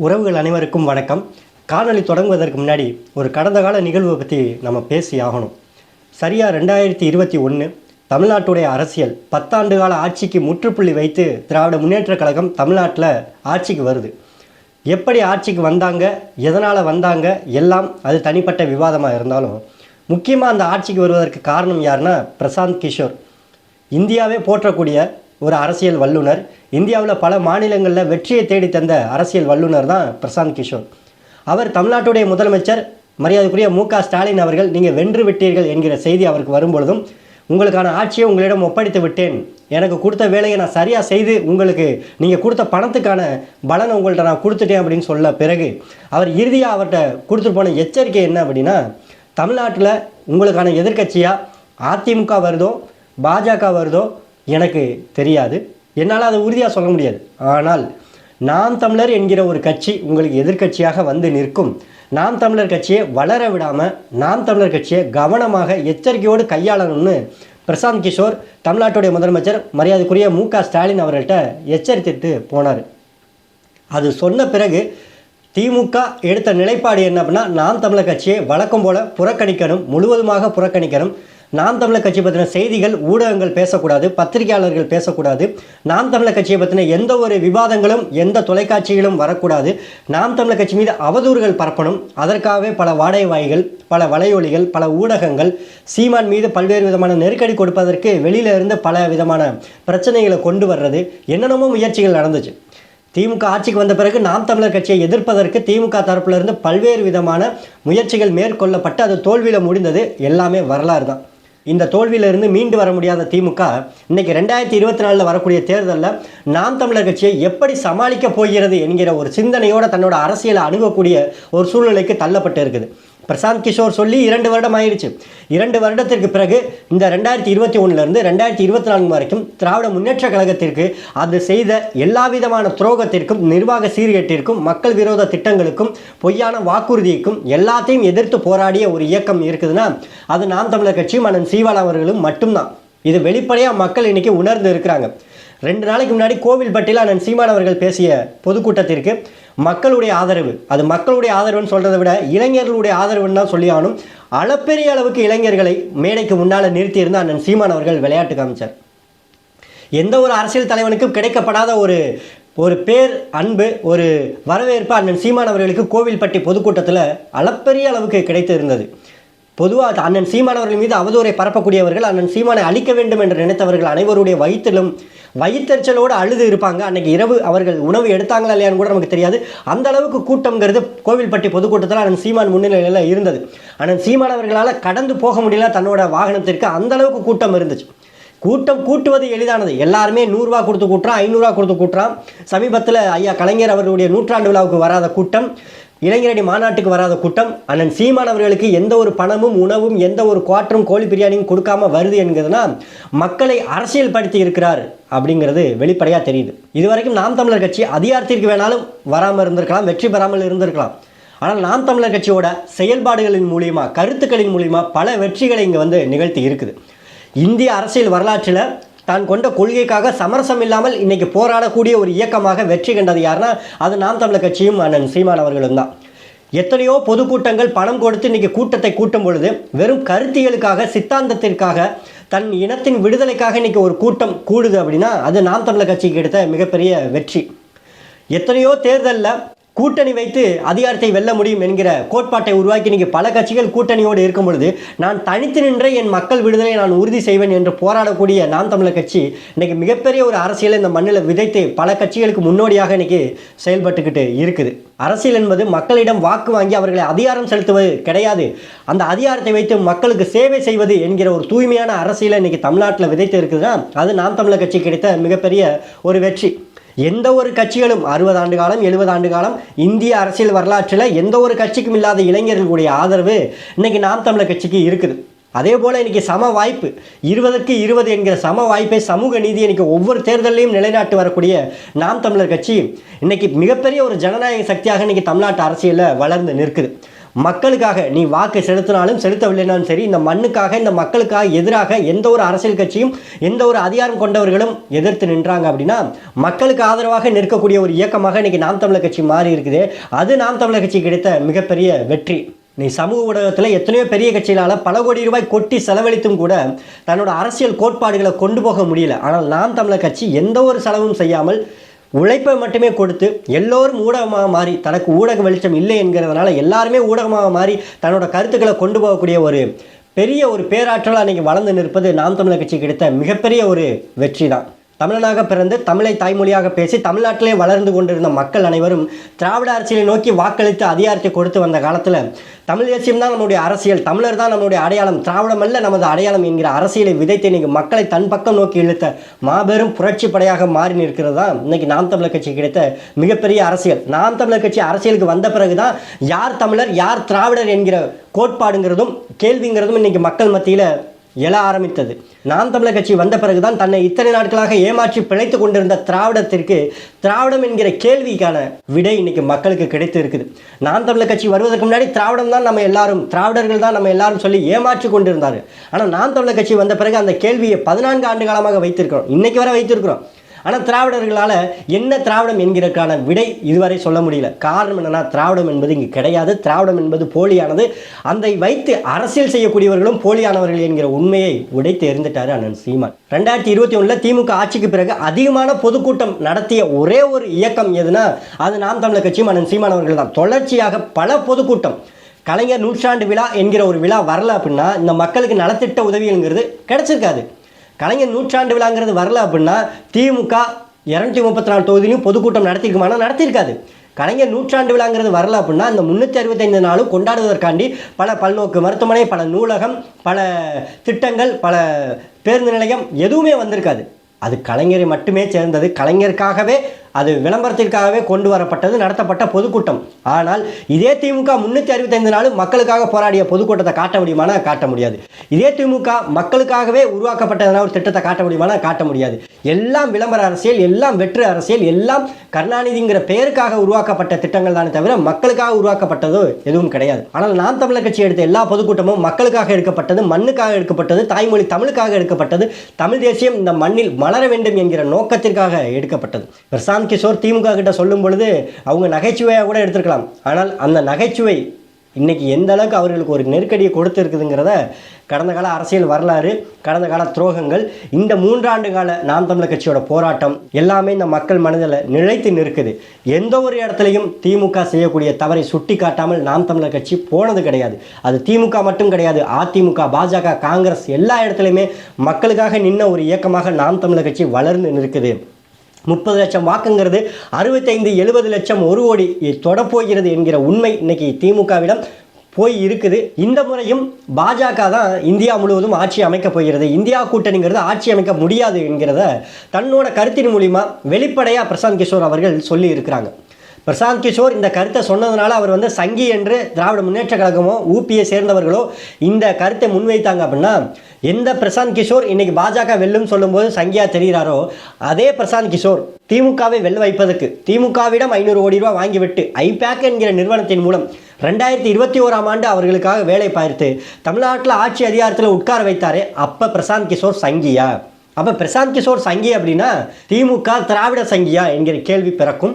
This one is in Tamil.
உறவுகள் அனைவருக்கும் வணக்கம். காணொலி தொடங்குவதற்கு முன்னாடி ஒரு கடந்த கால நிகழ்வை பற்றி நம்ம பேசி ஆகணும். சரியாக ரெண்டாயிரத்தி இருபத்தி ஒன்று தமிழ்நாட்டுடைய அரசியல் பத்தாண்டு கால ஆட்சிக்கு முற்றுப்புள்ளி வைத்து திராவிட முன்னேற்றக் கழகம் தமிழ்நாட்டில் ஆட்சிக்கு வருது. எப்படி ஆட்சிக்கு வந்தாங்க எதனால் வந்தாங்க எல்லாம் அது தனிப்பட்ட விவாதமாக இருந்தாலும் முக்கியமாக அந்த ஆட்சிக்கு வருவதற்கு காரணம் யாருன்னா பிரசாந்த் கிஷோர். இந்தியாவே போற்றக்கூடிய ஒரு அரசியல் வல்லுனர் இந்தியாவில் பல மாநிலங்களில் வெற்றியை தேடி தந்த அரசியல் வல்லுனர் தான் பிரசாந்த் கிஷோர். அவர் தமிழ்நாட்டுடைய முதலமைச்சர். மரியாதைக்குரிய மு க ஸ்டாலின் அவர்கள் நீங்கள் வென்று விட்டீர்கள் என்கிற செய்தி அவருக்கு வரும்பொழுதும் உங்களுக்கான ஆட்சியை உங்களிடம் ஒப்படைத்து விட்டேன். எனக்கு கொடுத்த வேலையை நான் சரியாக செய்து உங்களுக்கு நீங்கள் கொடுத்த பணத்துக்கான பலனை உங்கள்கிட்ட நான் கொடுத்துட்டேன் அப்படின்னு சொல்ல பிறகு அவர் இறுதியாக அவர்கிட்ட கொடுத்துட்டு போன எச்சரிக்கை என்ன அப்படின்னா தமிழ்நாட்டில் உங்களுக்கான எதிர்க்கட்சியாக அதிமுக வருதோ பாஜக வருதோ எனக்கு தெரியாது. என்னால் அதை உறுதியாக சொல்ல முடியாது. ஆனால் நாம் தமிழர் என்கிற ஒரு கட்சி உங்களுக்கு எதிர்க்கட்சியாக வந்து நிற்கும். நாம் தமிழர் கட்சியை வளர விடாமல் நாம் தமிழர் கட்சியை கவனமாக எச்சரிக்கையோடு கையாளணும்னு பிரசாந்த் கிஷோர் தமிழ்நாட்டுடைய முதலமைச்சர் மரியாதைக்குரிய மு க ஸ்டாலின் அவர்கள்ட்ட எச்சரித்துட்டு போனார். அது சொன்ன பிறகு திமுக எடுத்த நிலைப்பாடு என்ன அப்படின்னா நாம் தமிழர் கட்சியை வழக்கம் போல புறக்கணிக்கணும் முழுவதுமாக புறக்கணிக்கணும். நாம் தமிழர் கட்சி பற்றின செய்திகள் ஊடகங்கள் பேசக்கூடாது பத்திரிகையாளர்கள் பேசக்கூடாது. நாம் தமிழர் கட்சியை பற்றின எந்த ஒரு விவாதங்களும் எந்த தொலைக்காட்சிகளும் வரக்கூடாது. நாம் தமிழர் கட்சி மீது அவதூறுகள் பரப்பணும். அதற்காகவே பல வாடகை வாய்கள் பல வலையொலிகள் பல ஊடகங்கள் சீமான் மீது பல்வேறு விதமான நெருக்கடி கொடுப்பதற்கு வெளியில இருந்து பல விதமான பிரச்சனைகளை கொண்டு வர்றது. என்னென்னமோ முயற்சிகள் நடந்துச்சு. திமுக ஆட்சிக்கு வந்த பிறகு நாம் தமிழர் கட்சியை எதிர்ப்பதற்கு திமுக தரப்பிலிருந்து பல்வேறு விதமான முயற்சிகள் மேற்கொள்ளப்பட்டு அது தோல்வியில் முடிந்தது. எல்லாமே வரலாறு தான். இந்த தோல்வியிலிருந்து மீண்டு வர முடியாத திமுக இன்னைக்கு ரெண்டாயிரத்தி இருபத்தி நாலில் வரக்கூடிய தேர்தலில் நாம் தமிழர் கட்சியை எப்படி சமாளிக்க போகிறது என்கிற ஒரு சிந்தனையோட தன்னோட அரசியலை அணுகக்கூடிய ஒரு சூழ்நிலைக்கு தள்ளப்பட்டு இருக்குது. பிரசாந்த் கிஷோர் சொல்லி இரண்டு வருடம் ஆயிடுச்சு. இரண்டு வருடத்திற்கு பிறகு இந்த ரெண்டாயிரத்தி இருபத்தி ஒன்றுலேருந்து ரெண்டாயிரத்தி இருபத்தி நான்கு வரைக்கும் திராவிட முன்னேற்ற கழகத்திற்கு அது செய்த எல்லா விதமான துரோகத்திற்கும் நிர்வாக சீர்கேட்டிற்கும் மக்கள் விரோத திட்டங்களுக்கும் பொய்யான வாக்குறுதிக்கும் எல்லாத்தையும் எதிர்த்து போராடிய ஒரு இயக்கம் இருக்குதுன்னா அது நாம் தமிழர் கட்சியும் அண்ணன் சீவால் அவர்களும் மட்டும்தான். இது வெளிப்படையாக மக்கள் இன்னைக்கு உணர்ந்து இருக்கிறாங்க. ரெண்டு நாளைக்கு முன்னாடி கோவில்பட்டியில் அண்ணன் சீமான் அவர்கள் பேசிய பொதுக்கூட்டத்திற்கு மக்களுடைய ஆதரவு. அது மக்களுடைய ஆதரவுன்னு சொல்கிறத விட இளைஞர்களுடைய ஆதரவுன்னு தான் சொல்லி ஆகணும் அளப்பெரிய அளவுக்கு இளைஞர்களை மேடைக்கு முன்னால் நிறுத்தியிருந்த அண்ணன் சீமான் அவர்கள் விளையாட்டு காமிச்சார். எந்த ஒரு அரசியல் தலைவனுக்கும் கிடைக்கப்படாத ஒரு ஒரு பேர் அன்பு ஒரு வரவேற்பு அண்ணன் சீமான் அவர்களுக்கு கோவில்பட்டி பொதுக்கூட்டத்தில் அளப்பெரிய அளவுக்கு கிடைத்து இருந்தது. பொதுவாக அண்ணன் சீமான் அவர்கள் மீது அவதூறை பரப்பக்கூடியவர்கள் அண்ணன் சீமானை அழிக்க வேண்டும் என்று நினைத்தவர்கள் அனைவருடைய வயிற்றிலும் வயிற்றெரிச்சலோடு அழுது இருப்பாங்க. அன்னைக்கு இரவு அவர்கள் உணவு எடுத்தாங்களா இல்லையான்னு கூட நமக்கு தெரியாது. அந்த அளவுக்கு கூட்டம்ங்கிறது கோவில்பட்டி பொதுக்கூட்டத்தில் அண்ணன் சீமான் முன்னிலையில் இருந்தது. அண்ணன் சீமான் அவர்களால் கடந்து போக முடியல தன்னோட வாகனத்திற்கு. அந்த அளவுக்கு கூட்டம் இருந்துச்சு. கூட்டம் கூட்டுவது எளிதானது. எல்லாருமே நூறுரூவா கொடுத்து கூட்டுறான் ஐநூறுரூவா கொடுத்து கூட்டுறான். சமீபத்தில் ஐயா கலைஞர் அவர்களுடைய நூற்றாண்டு விழாவுக்கு வராத கூட்டம். இளைஞரணி மாநாட்டுக்கு வராத கூட்டம் அண்ணன் சீமான் அவர்களுக்கு எந்த ஒரு பணமும் உணவும் எந்த ஒரு குவாட்டரும் கோழி பிரியாணியும் கொடுக்காம வருது என்கிறதுனா மக்களை அரசியல் படுத்தி இருக்கிறார் அப்படிங்கிறது வெளிப்படையாக தெரியுது. இதுவரைக்கும் நாம் தமிழர் கட்சி அதிகாரத்திற்கு வேணாலும் வராமல் இருந்திருக்கலாம் வெற்றி பெறாமல் இருந்திருக்கலாம். ஆனால் நாம் தமிழர் கட்சியோட செயல்பாடுகளின் மூலியமாக கருத்துக்களின் மூலியமாக பல வெற்றிகளை இங்கே வந்து நிகழ்த்தி இருக்குது. இந்திய அரசியல் வரலாற்றில் தான் கொண்ட கொள்கைக்காக சமரசம் இல்லாமல் இன்னைக்கு போராடக்கூடிய ஒரு இயக்கமாக வெற்றி கண்டது யாருன்னா அது நாம் தமிழர் கட்சியும் அண்ணன் சீமான் அவர்களும் தான். எத்தனையோ பொதுக்கூட்டங்கள் பணம் கொடுத்து இன்னைக்கு கூட்டத்தை கூட்டும் பொழுது வெறும் கருத்தியலுக்காக சித்தாந்தத்திற்காக தன் இனத்தின் விடுதலைக்காக இன்னைக்கு ஒரு கூட்டம் கூடுது அப்படின்னா அது நாம் தமிழர் கட்சிக்கு எடுத்த மிகப்பெரிய வெற்றி. எத்தனையோ தேர்தலில் கூட்டணி வைத்து அதிகாரத்தை வெல்ல முடியும் என்கிற கோட்பாட்டை உருவாக்கி இன்னைக்கு பல கட்சிகள் கூட்டணியோடு இருக்கும் பொழுது நான் தனித்து நின்ற என் மக்கள் விடுதலை நான் உறுதி செய்வேன் என்று போராடக்கூடிய நாம் தமிழர் கட்சி இன்றைக்கி மிகப்பெரிய ஒரு அரசியலை இந்த மண்ணில் விதைத்து பல கட்சிகளுக்கு முன்னோடியாக இன்றைக்கி செயல்பட்டுக்கிட்டு இருக்குது. அரசியல் என்பது மக்களிடம் வாக்கு வாங்கி அவர்களை அதிகாரம் செலுத்துவது கிடையாது. அந்த அதிகாரத்தை வைத்து மக்களுக்கு சேவை செய்வது என்கிற ஒரு தூய்மையான அரசியலை இன்றைக்கி தமிழ்நாட்டில் விதைத்து இருக்குதுன்னா அது நாம் தமிழர் கட்சி கிடைத்த மிகப்பெரிய ஒரு வெற்றி. எந்த ஒரு கட்சிகளும் அறுபது ஆண்டு காலம் எழுபது ஆண்டு காலம் இந்திய அரசியல் வரலாற்றில் எந்த ஒரு கட்சிக்கும் இல்லாத இளைஞர்களுடைய ஆதரவு இன்னைக்கு நாம் தமிழர் கட்சிக்கு இருக்குது. அதே போல் இன்றைக்கி சம வாய்ப்பு இருபதுக்கு இருபது என்கிற சம வாய்ப்பை சமூக நீதி இன்றைக்கி ஒவ்வொரு தேர்தலையும் நிலைநாட்டு வரக்கூடிய நாம் தமிழர் கட்சி இன்றைக்கி மிகப்பெரிய ஒரு ஜனநாயக சக்தியாக இன்றைக்கி தமிழ்நாட்டு அரசியலில் வளர்ந்து நிற்குது. மக்களுக்காக நீ வாக்கு செலுத்தினாலும் செலுத்தவில்லைனாலும் சரி இந்த மண்ணுக்காக இந்த மக்களுக்காக எதிராக எந்த ஒரு அரசியல் கட்சியும் எந்த ஒரு அதிகாரம் கொண்டவர்களும் எதிர்த்து நின்றாங்க அப்படின்னா மக்களுக்கு ஆதரவாக நிற்கக்கூடிய ஒரு இயக்கமாக இன்னைக்கு நாம் தமிழர் கட்சி மாறி இருக்குது. அது நாம் தமிழர் கட்சி கிடைத்த மிகப்பெரிய வெற்றி. நீ சமூக ஊடகத்தில் எத்தனையோ பெரிய கட்சிகளால் பல கோடி ரூபாய் கொட்டி செலவழித்தும் கூட தன்னோட அரசியல் கோட்பாடுகளை கொண்டு போக முடியல. ஆனால் நாம் தமிழர் கட்சி எந்த ஒரு செலவும் செய்யாமல் உழைப்பை மட்டுமே கொடுத்து எல்லோரும் ஊடகமாக மாறி தனக்கு ஊடக வெளிச்சம் இல்லை என்கிறதுனால எல்லாருமே ஊடகமாக மாறி தன்னோட கருத்துக்களை கொண்டு போகக்கூடிய ஒரு பெரிய ஒரு பேராற்றலாக அன்றைக்கி வளர்ந்து நிற்பது நாம் தமிழர் கட்சி கிடைத்த மிகப்பெரிய ஒரு வெற்றி தான் தமிழனாக பிறந்து தமிழை தாய்மொழியாக பேசி தமிழ்நாட்டிலே வளர்ந்து கொண்டிருந்த மக்கள் அனைவரும் திராவிட அரசியலை நோக்கி வாக்களித்து அதிகாரத்தை கொடுத்து வந்த காலத்தில் தமிழ் தேசியம் தான் நம்முடைய அரசியல் தமிழர் தான் நம்முடைய அடையாளம் திராவிடம் அல்ல நமது அடையாளம் என்கிற அரசியலை விதைத்து இன்னைக்கு மக்களை தன் பக்கம் நோக்கி இழுத்த மாபெரும் புரட்சி படையாக மாறி நிற்கிறது தான் இன்றைக்கி நாம் தமிழர் கட்சி கிடைத்த மிகப்பெரிய அரசியல். நாம் தமிழர் கட்சி அரசியலுக்கு வந்த பிறகு தான் யார் தமிழர் யார் திராவிடர் என்கிற கோட்பாடுங்கிறதும் கேள்விங்கிறதும் இன்னைக்கு மக்கள் மத்தியில் எழ ஆரம்பித்தது. நாம் தமிழர் கட்சி வந்த பிறகுதான் தன்னை இத்தனை நாட்களாக ஏமாற்றி பிழைத்து கொண்டிருந்த திராவிடத்திற்கு திராவிடம் என்கிற கேள்விக்கான விடை இன்னைக்கு மக்களுக்கு கிடைத்து இருக்குது நாம் தமிழர் கட்சி வருவதற்கு முன்னாடி திராவிடம் தான் நம்ம எல்லாரும் திராவிடர்கள் தான் நம்ம எல்லாரும் சொல்லி ஏமாற்றி கொண்டிருந்தார் ஆனால் நாம் தமிழர் கட்சி வந்த பிறகு அந்த கேள்வியை பதினான்கு ஆண்டு காலமாக வைத்திருக்கிறோம். இன்னைக்கு வரை வைத்திருக்கிறோம். ஆனால் திராவிடர்களால் என்ன திராவிடம் என்கிறதுக்கான விடை இதுவரை சொல்ல முடியல. காரணம் என்னென்னா திராவிடம் என்பது இங்கு கிடையாது. திராவிடம் என்பது போலியானது. அதை வைத்து அரசியல் செய்யக்கூடியவர்களும் போலியானவர்கள் என்கிற உண்மையை உடைத்து எறிந்துட்டார் அண்ணன் சீமான். ரெண்டாயிரத்தி இருபத்தி ஒன்றில் திமுக ஆட்சிக்கு பிறகு அதிகமான பொதுக்கூட்டம் நடத்திய ஒரே ஒரு இயக்கம் எதுனா அது நாம் தமிழர் கட்சியும் அண்ணன் சீமான் அவர்கள் தான். தொடர்ச்சியாக பல பொதுக்கூட்டம். கலைஞர் நூற்றாண்டு விழா என்கிற ஒரு விழா வரல அப்படின்னா இந்த மக்களுக்கு நலத்திட்ட உதவிங்கிறது கிடைச்சிருக்காது. கலைஞர் நூற்றாண்டு விழாங்கிறது வரல அப்படின்னா திமுக இரநூத்தி முப்பத்தி நாலு தொகுதியிலையும் பொதுக்கூட்டம் நடத்திருக்குமானா நடத்தியிருக்காது. கலைஞர் நூற்றாண்டு விழாங்கிறது வரல அப்படின்னா அந்த முந்நூற்றி அறுபத்தைந்து நாளும் கொண்டாடுவதற்காண்டி பல பல்நோக்கு மருத்துவமனை பல நூலகம் பல திட்டங்கள் பல பேருந்து நிலையம் எதுவுமே வந்திருக்காது. அது கலைஞரை மட்டுமே சேர்ந்தது. கலைஞருக்காகவே அது விளம்பரத்திற்காகவே கொண்டு வரப்பட்டது நடத்தப்பட்ட பொதுக்கூட்டம். ஆனால் இதே திமுக முன்னூற்றி அறுபத்தைந்து நாள் மக்களுக்காக போராடிய பொதுக்கூட்டத்தை காட்ட முடியுமானா? காட்ட முடியாது. இதே திமுக மக்களுக்காகவே உருவாக்கப்பட்டதனா ஒரு திட்டத்தை காட்ட முடியுமானா? காட்ட முடியாது. எல்லாம் விளம்பர அரசியல் எல்லாம் வெற்று அரசியல் எல்லாம் கருணாநிதிங்கிற பெயருக்காக உருவாக்கப்பட்ட திட்டங்கள் தானே தவிர மக்களுக்காக உருவாக்கப்பட்டதோ எதுவும் கிடையாது. ஆனால் நாம் தமிழர் கட்சி எடுத்த எல்லா பொதுக்கூட்டமும் மக்களுக்காக எடுக்கப்பட்டது மண்ணுக்காக எடுக்கப்பட்டது தாய்மொழி தமிழுக்காக எடுக்கப்பட்டது தமிழ் தேசியம் இந்த மண்ணில் மலர வேண்டும் என்கிற நோக்கத்திற்காக எடுக்கப்பட்டது. பிரசாந்த் கிஷோர் திமுக கிட்ட சொல்லும் பொழுது அவங்க நகைச்சுவையாக கூட எடுத்திருக்கலாம். ஆனால் அந்த நகைச்சுவை இன்றைக்கி எந்த அளவுக்கு அவர்களுக்கு ஒரு நெருக்கடியை கொடுத்துருக்குதுங்கிறத கடந்த கால அரசியல் வரலாறு கடந்த கால துரோகங்கள் இந்த மூன்றாண்டு கால நாம் தமிழர் கட்சியோட போராட்டம் எல்லாமே இந்த மக்கள் மனதில் நிலைத்து நிற்குது. எந்த ஒரு இடத்துலையும் திமுக செய்யக்கூடிய தவறை சுட்டி காட்டாமல் நாம் தமிழர் கட்சி போனது கிடையாது. அது திமுக மட்டும் கிடையாது. அதிமுக பாஜக காங்கிரஸ் எல்லா இடத்துலையுமே மக்களுக்காக நின்ன ஒரு இயக்கமாக நாம் தமிழர் கட்சி வளர்ந்து நிற்குது. முப்பது லட்சம் வாக்குங்கிறது அறுபத்தைந்து எழுபது லட்சம் ஒரு கோடி தொடப்போகிறது என்கிற உண்மை இன்னைக்கு திமுகவிடம் போய் இருக்குது. இந்த முறையும் பாஜக தான் இந்தியா முழுவதும் ஆட்சி அமைக்கப் போகிறது. இந்தியா கூட்டணிங்கிறது ஆட்சி அமைக்க முடியாது என்கிறத தன்னோட கருத்தின் மூலிமா வெளிப்படையாக பிரசாந்த் கிஷோர் அவர்கள் சொல்லி இருக்கிறாங்க. பிரசாந்த் கிஷோர் இந்த கருத்தை சொன்னதுனால அவர் வந்து சங்கி என்று திராவிட முன்னேற்ற கழகமோ ஊபியை சேர்ந்தவர்களோ இந்த கருத்தை முன்வைத்தாங்க அப்படின்னா எந்த பிரசாந்த் கிஷோர் இன்னைக்கு பாஜக வெல்லும் சொல்லும்போது சங்கியா தெரிகிறாரோ அதே பிரசாந்த் கிஷோர் திமுகவை வெல்ல வைப்பதற்கு திமுகவிடம் ஐநூறு கோடி ரூபாய் வாங்கிவிட்டு ஐபேக் என்கிற நிறுவனத்தின் மூலம் ரெண்டாயிரத்தி இருபத்தி ஓராம் ஆண்டு அவர்களுக்காக வேலை பார்த்து தமிழ்நாட்டில் ஆட்சி அதிகாரத்தில் உட்கார வைத்தாரே அப்போ பிரசாந்த் கிஷோர் சங்கியா? அப்போ பிரசாந்த் கிஷோர் சங்கி அப்படின்னா திமுக திராவிட சங்கியா என்கிற கேள்வி பிறக்கும்.